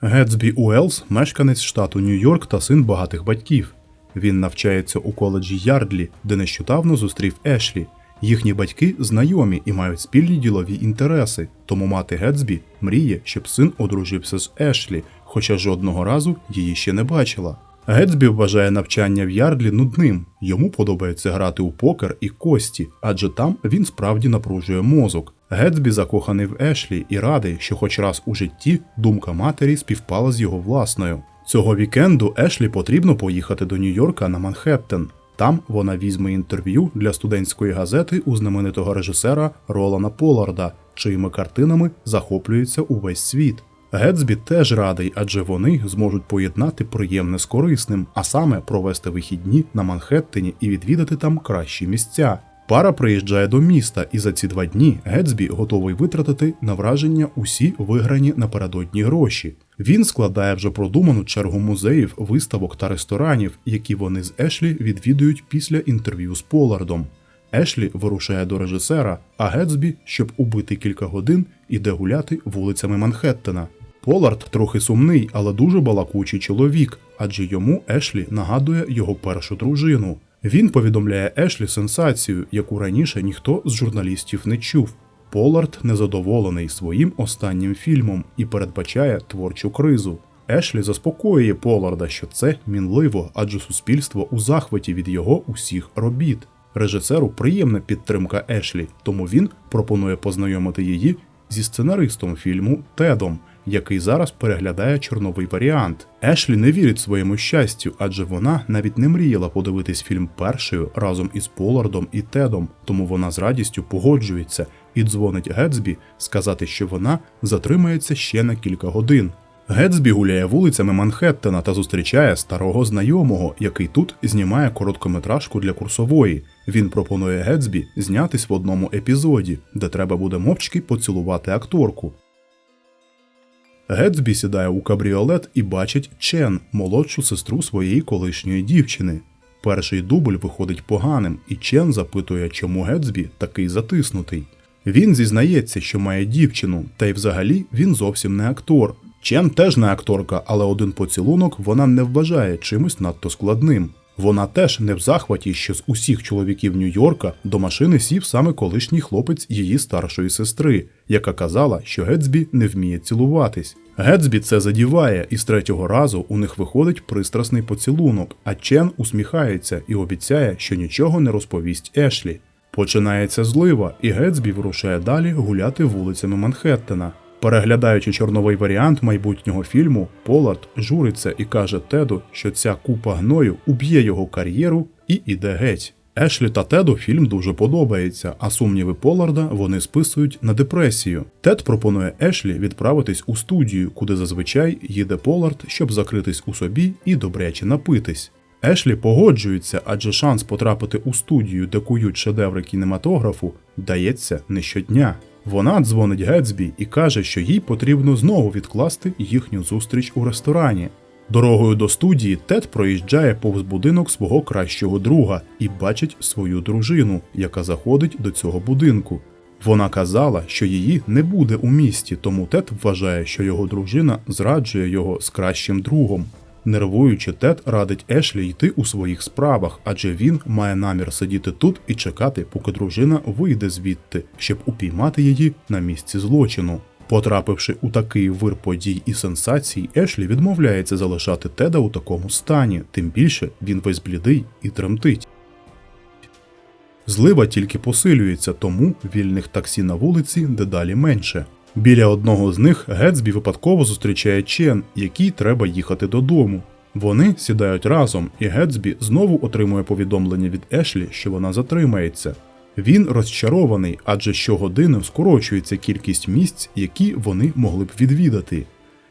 Гетсбі Уелс мешканець штату Нью-Йорк та син багатих батьків. Він навчається у коледжі Ярдлі, де нещодавно зустрів Ешлі. Їхні батьки знайомі і мають спільні ділові інтереси, тому мати Гетсбі мріє, щоб син одружився з Ешлі, хоча жодного разу її ще не бачила. Гетсбі вважає навчання в Ярдлі нудним. Йому подобається грати у покер і кості, адже там він справді напружує мозок. Гетсбі закоханий в Ешлі і радий, що хоч раз у житті думка матері співпала з його власною. Цього вікенду Ешлі потрібно поїхати до Нью-Йорка на Манхеттен. Там вона візьме інтерв'ю для студентської газети у знаменитого режисера Ролана Поларда, чиїми картинами захоплюється увесь світ. Гетсбі теж радий, адже вони зможуть поєднати приємне з корисним, а саме провести вихідні на Манхеттені і відвідати там кращі місця. Пара приїжджає до міста, і за ці два дні Гетсбі готовий витратити на враження усі виграні напередодні гроші. Він складає вже продуману чергу музеїв, виставок та ресторанів, які вони з Ешлі відвідують після інтерв'ю з Полардом. Ешлі вирушає до режисера, а Гетсбі, щоб убити кілька годин, іде гуляти вулицями Манхеттена. Полард трохи сумний, але дуже балакучий чоловік, адже йому Ешлі нагадує його першу дружину. Він повідомляє Ешлі сенсацію, яку раніше ніхто з журналістів не чув. Полард незадоволений своїм останнім фільмом і передбачає творчу кризу. Ешлі заспокоює Поларда, що це мінливо, адже суспільство у захваті від його усіх робіт. Режисеру приємна підтримка Ешлі, тому він пропонує познайомити її зі сценаристом фільму Тедом, який зараз переглядає чорновий варіант. Ешлі не вірить своєму щастю, адже вона навіть не мріяла подивитись фільм першою разом із Полардом і Тедом, тому вона з радістю погоджується і дзвонить Гетсбі сказати, що вона затримається ще на кілька годин. Гетсбі гуляє вулицями Манхеттена та зустрічає старого знайомого, який тут знімає короткометражку для курсової. Він пропонує Гетсбі знятись в одному епізоді, де треба буде мовчки поцілувати акторку. Гетсбі сідає у кабріолет і бачить Чен, молодшу сестру своєї колишньої дівчини. Перший дубль виходить поганим, і Чен запитує, чому Гетсбі такий затиснутий. Він зізнається, що має дівчину, та й взагалі він зовсім не актор. Чен теж не акторка, але один поцілунок вона не вважає чимось надто складним. Вона теж не в захваті, що з усіх чоловіків Нью-Йорка до машини сів саме колишній хлопець її старшої сестри, яка казала, що Гетсбі не вміє цілуватись. Гетсбі це задіває, і з третього разу у них виходить пристрасний поцілунок, а Чен усміхається і обіцяє, що нічого не розповість Ешлі. Починається злива, і Гетсбі вирушає далі гуляти вулицями Манхеттена. Переглядаючи чорновий варіант майбутнього фільму, Полард журиться і каже Теду, що ця купа гною уб'є його кар'єру і іде геть. Ешлі та Теду фільм дуже подобається, а сумніви Поларда вони списують на депресію. Тед пропонує Ешлі відправитись у студію, куди зазвичай їде Полард, щоб закритись у собі і добряче напитись. Ешлі погоджується, адже шанс потрапити у студію, де кують шедеври кінематографу, дається не щодня. Вона дзвонить Гетсбі і каже, що їй потрібно знову відкласти їхню зустріч у ресторані. Дорогою до студії Тед проїжджає повз будинок свого кращого друга і бачить свою дружину, яка заходить до цього будинку. Вона казала, що її не буде у місті, тому Тед вважає, що його дружина зраджує його з кращим другом. Нервуючи, Тед радить Ешлі йти у своїх справах, адже він має намір сидіти тут і чекати, поки дружина вийде звідти, щоб упіймати її на місці злочину. Потрапивши у такий вир подій і сенсацій, Ешлі відмовляється залишати Теда у такому стані, тим більше він весь блідий і тремтить. Злива тільки посилюється, тому вільних таксі на вулиці дедалі менше. Біля одного з них Гетсбі випадково зустрічає Чен, якій треба їхати додому. Вони сідають разом, і Гетсбі знову отримує повідомлення від Ешлі, що вона затримається. Він розчарований, адже щогодини скорочується кількість місць, які вони могли б відвідати.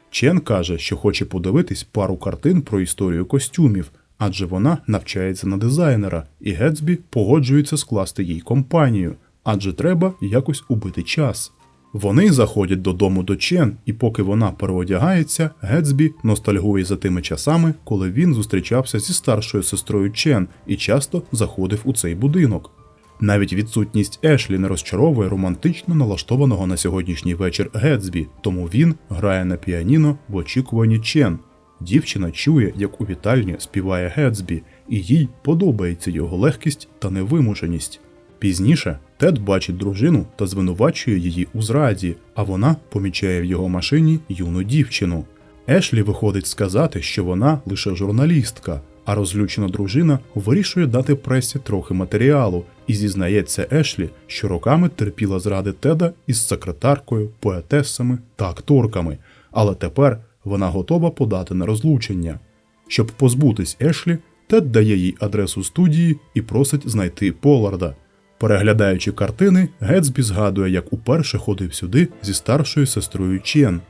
Чен каже, що хоче подивитись пару картин про історію костюмів, адже вона навчається на дизайнера, і Гетсбі погоджується скласти їй компанію, адже треба якось убити час. Вони заходять додому до Чен, і поки вона переодягається, Гетсбі ностальгує за тими часами, коли він зустрічався зі старшою сестрою Чен і часто заходив у цей будинок. Навіть відсутність Ешлі не розчаровує романтично налаштованого на сьогоднішній вечір Гетсбі, тому він грає на піаніно в очікуванні Чен. Дівчина чує, як у вітальні співає Гетсбі, і їй подобається його легкість та невимушеність. Пізніше Тед бачить дружину та звинувачує її у зраді, а вона помічає в його машині юну дівчину. Ешлі виходить сказати, що вона лише журналістка, а розлючена дружина вирішує дати пресі трохи матеріалу і зізнається Ешлі, що роками терпіла зради Теда із секретаркою, поетесами та акторками, але тепер вона готова подати на розлучення. Щоб позбутись Ешлі, Тед дає їй адресу студії і просить знайти Поларда. Переглядаючи картини, Гетсбі згадує, як уперше ходив сюди зі старшою сестрою Чен.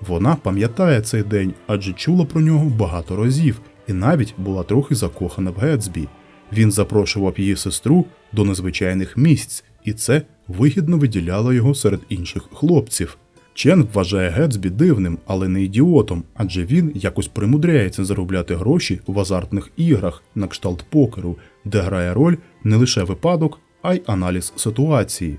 Вона пам'ятає цей день, адже чула про нього багато разів і навіть була трохи закохана в Гетсбі. Він запрошував її сестру до незвичайних місць, і це вигідно виділяло його серед інших хлопців. Чен вважає Гетсбі дивним, але не ідіотом, адже він якось примудряється заробляти гроші в азартних іграх на кшталт покеру, де грає роль не лише випадок, а й аналіз ситуації.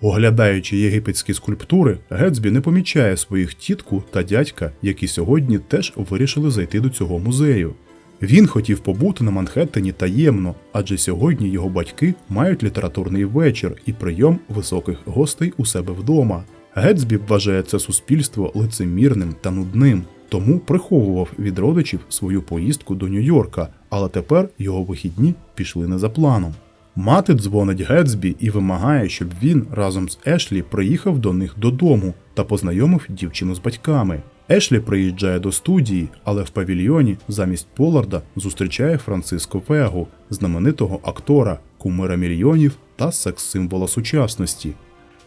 Оглядаючи єгипетські скульптури, Гетсбі не помічає своїх тітку та дядька, які сьогодні теж вирішили зайти до цього музею. Він хотів побути на Манхеттені таємно, адже сьогодні його батьки мають літературний вечір і прийом високих гостей у себе вдома. Гетсбі вважає це суспільство лицемірним та нудним, тому приховував від родичів свою поїздку до Нью-Йорка, але тепер його вихідні пішли не за планом. Мати дзвонить Гетсбі і вимагає, щоб він разом з Ешлі приїхав до них додому та познайомив дівчину з батьками. Ешлі приїжджає до студії, але в павільйоні замість Поларда зустрічає Франциско Вегу, знаменитого актора, кумира мільйонів та секс-символа сучасності.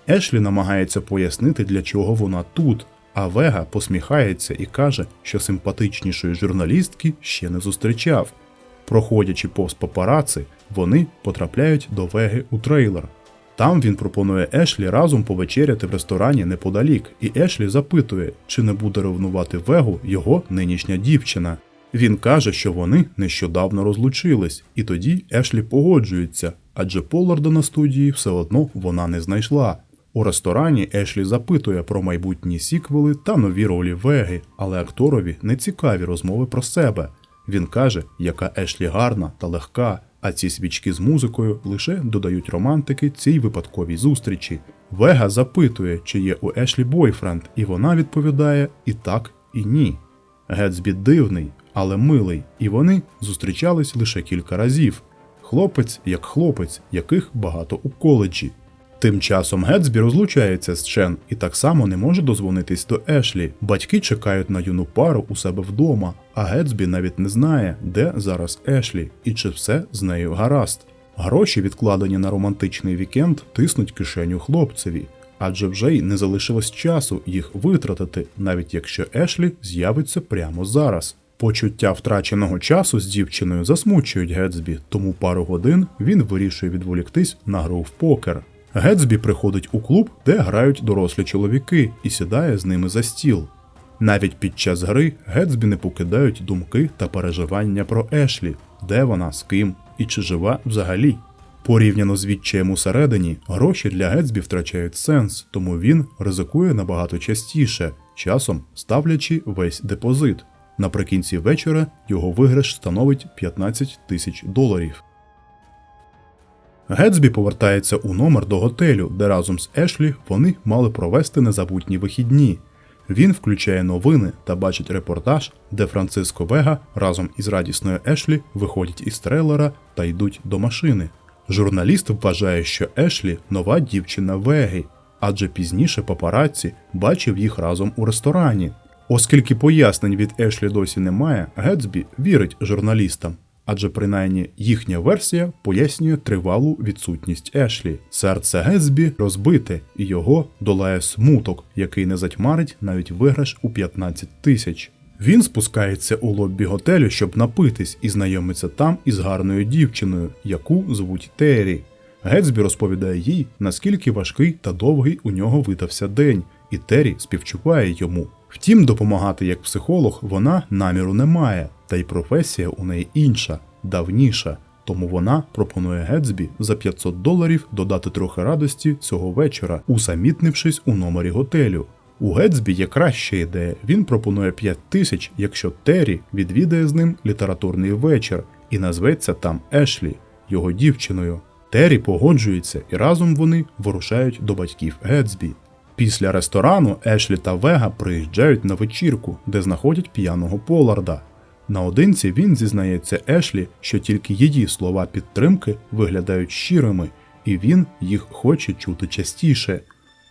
Ешлі намагається пояснити, для чого вона тут, а Вега посміхається і каже, що симпатичнішої журналістки ще не зустрічав. Проходячи повз папараци, вони потрапляють до Веги у трейлер. Там він пропонує Ешлі разом повечеряти в ресторані неподалік, і Ешлі запитує, чи не буде ревнувати Вегу його нинішня дівчина. Він каже, що вони нещодавно розлучились, і тоді Ешлі погоджується, адже Поларда на студії все одно вона не знайшла. У ресторані Ешлі запитує про майбутні сіквели та нові ролі Веги, але акторові не цікаві розмови про себе. Він каже, яка Ешлі гарна та легка, а ці свічки з музикою лише додають романтики цій випадковій зустрічі. Вега запитує, чи є у Ешлі бойфренд, і вона відповідає і так, і ні. Гетсбі дивний, але милий, і вони зустрічались лише кілька разів. Хлопець як хлопець, яких багато у коледжі. Тим часом Гетсбі розлучається з Чен і так само не може дозвонитись до Ешлі. Батьки чекають на юну пару у себе вдома, а Гетсбі навіть не знає, де зараз Ешлі і чи все з нею гаразд. Гроші, відкладені на романтичний вікенд, тиснуть кишеню хлопцеві, адже вже й не залишилось часу їх витратити, навіть якщо Ешлі з'явиться прямо зараз. Почуття втраченого часу з дівчиною засмучують Гетсбі, тому пару годин він вирішує відволіктись на гру в покер. Гетсбі приходить у клуб, де грають дорослі чоловіки, і сідає з ними за стіл. Навіть під час гри Гетсбі не покидають думки та переживання про Ешлі, де вона, з ким і чи жива взагалі. Порівняно з відчаєм усередині, гроші для Гетсбі втрачають сенс, тому він ризикує набагато частіше, часом ставлячи весь депозит. Наприкінці вечора його виграш становить 15 тисяч доларів. Гетсбі повертається у номер до готелю, де разом з Ешлі вони мали провести незабутні вихідні. Він включає новини та бачить репортаж, де Франциско Вега разом із радісною Ешлі виходять із трейлера та йдуть до машини. Журналіст вважає, що Ешлі нова дівчина Веги, адже пізніше папараці бачив їх разом у ресторані. Оскільки пояснень від Ешлі досі немає, Гетсбі вірить журналістам, адже принаймні їхня версія пояснює тривалу відсутність Ешлі. Серце Гетсбі розбите, і його долає смуток, який не затьмарить навіть виграш у 15 тисяч. Він спускається у лоббі готелю, щоб напитись, і знайомиться там із гарною дівчиною, яку звуть Террі. Гетсбі розповідає їй, наскільки важкий та довгий у нього видався день, і Террі співчуває йому. Втім, допомагати як психолог вона наміру не має, та й професія у неї інша, давніша. Тому вона пропонує Гетсбі за 500 доларів додати трохи радості цього вечора, усамітнившись у номері готелю. У Гетсбі є краща ідея. Він пропонує 5 тисяч, якщо Террі відвідає з ним літературний вечір і назветься там Ешлі, його дівчиною. Террі погоджується, і разом вони вирушають до батьків Гетсбі. Після ресторану Ешлі та Вега приїжджають на вечірку, де знаходять п'яного Поларда. Наодинці він зізнається Ешлі, що тільки її слова підтримки виглядають щирими, і він їх хоче чути частіше.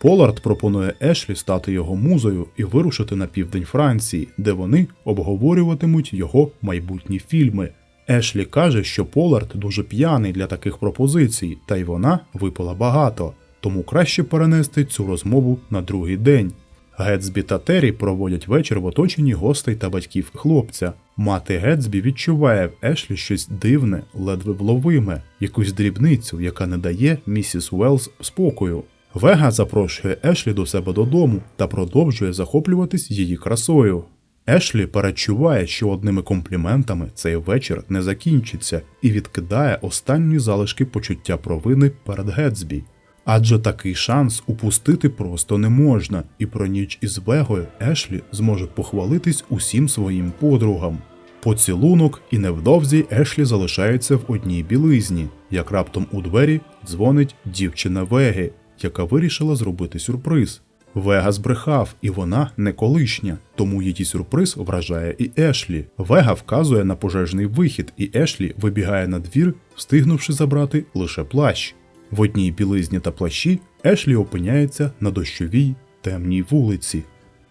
Полард пропонує Ешлі стати його музою і вирушити на південь Франції, де вони обговорюватимуть його майбутні фільми. Ешлі каже, що Полард дуже п'яний для таких пропозицій, та й вона випила багато, тому краще перенести цю розмову на другий день. Гетсбі та Террі проводять вечір в оточенні гостей та батьків хлопця. Мати Гетсбі відчуває в Ешлі щось дивне, ледве вловиме, якусь дрібницю, яка не дає місіс Уелс спокою. Вега запрошує Ешлі до себе додому та продовжує захоплюватись її красою. Ешлі перечуває, що одними компліментами цей вечір не закінчиться і відкидає останні залишки почуття провини перед Гетсбі. Адже такий шанс упустити просто не можна, і про ніч із Вегою Ешлі зможе похвалитись усім своїм подругам. Поцілунок, і невдовзі Ешлі залишається в одній білизні, як раптом у двері дзвонить дівчина Веги, яка вирішила зробити сюрприз. Вега збрехав, і вона не колишня, тому її сюрприз вражає і Ешлі. Вега вказує на пожежний вихід, і Ешлі вибігає на двір, встигнувши забрати лише плащ. В одній білизні та плащі Ешлі опиняється на дощовій темній вулиці.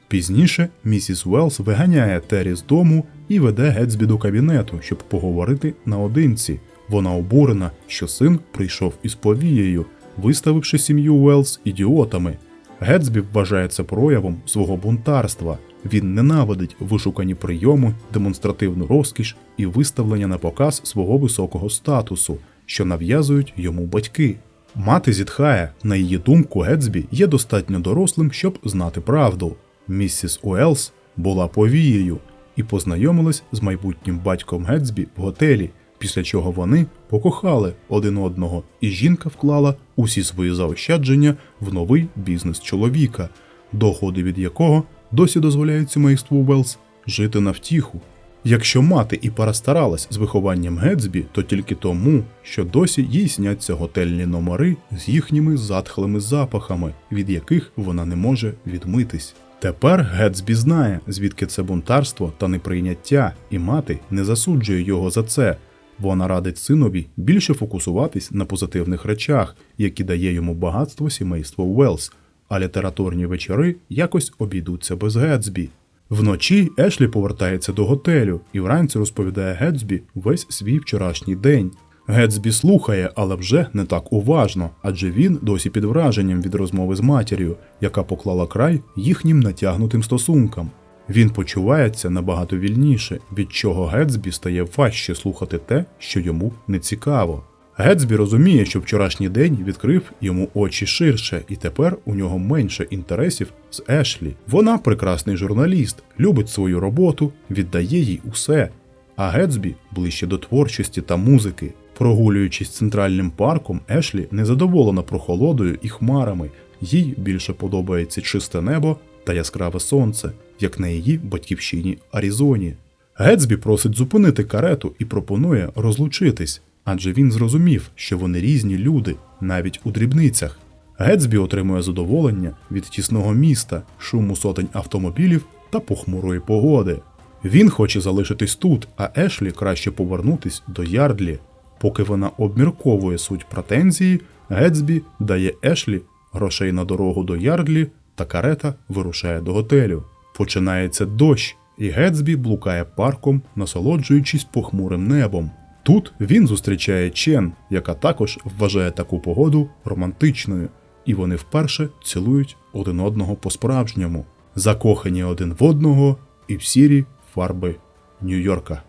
Пізніше місіс Уелс виганяє Террі з дому і веде Гетсбі до кабінету, щоб поговорити наодинці. Вона обурена, що син прийшов із повією, виставивши сім'ю Уелс ідіотами. Гетсбі вважає це проявом свого бунтарства. Він ненавидить вишукані прийоми, демонстративну розкіш і виставлення на показ свого високого статусу, що нав'язують йому батьки. Мати зітхає, на її думку, Гетсбі є достатньо дорослим, щоб знати правду. Місіс Уелс була повією і познайомилась з майбутнім батьком Гетсбі в готелі, після чого вони покохали один одного, і жінка вклала усі свої заощадження в новий бізнес чоловіка, доходи від якого досі дозволяють сімейству Уелс жити на втіху. Якщо мати і перестаралась з вихованням Гетсбі, то тільки тому, що досі їй сняться готельні номери з їхніми затхлими запахами, від яких вона не може відмитись. Тепер Гетсбі знає, звідки це бунтарство та неприйняття, і мати не засуджує його за це. Вона радить синові більше фокусуватись на позитивних речах, які дає йому багатство сімейства Уелс, а літературні вечори якось обійдуться без Гетсбі. Вночі Ешлі повертається до готелю і вранці розповідає Гетсбі весь свій вчорашній день. Гетсбі слухає, але вже не так уважно, адже він досі під враженням від розмови з матір'ю, яка поклала край їхнім натягнутим стосункам. Він почувається набагато вільніше, від чого Гетсбі стає важче слухати те, що йому не цікаво. Гетсбі розуміє, що вчорашній день відкрив йому очі ширше, і тепер у нього менше інтересів з Ешлі. Вона прекрасний журналіст, любить свою роботу, віддає їй усе. А Гетсбі ближче до творчості та музики. Прогулюючись центральним парком, Ешлі незадоволена прохолодою і хмарами. Їй більше подобається чисте небо та яскраве сонце, як на її батьківщині Арізоні. Гетсбі просить зупинити карету і пропонує розлучитись, адже він зрозумів, що вони різні люди, навіть у дрібницях. Гетсбі отримує задоволення від тісного міста, шуму сотень автомобілів та похмурої погоди. Він хоче залишитись тут, а Ешлі краще повернутись до Ярдлі. Поки вона обмірковує суть претензії, Гетсбі дає Ешлі грошей на дорогу до Ярдлі, та карета вирушає до готелю. Починається дощ, і Гетсбі блукає парком, насолоджуючись похмурим небом. Тут він зустрічає Чен, яка також вважає таку погоду романтичною, і вони вперше цілують один одного по-справжньому, закохані один в одного і в сірі фарби Нью-Йорка.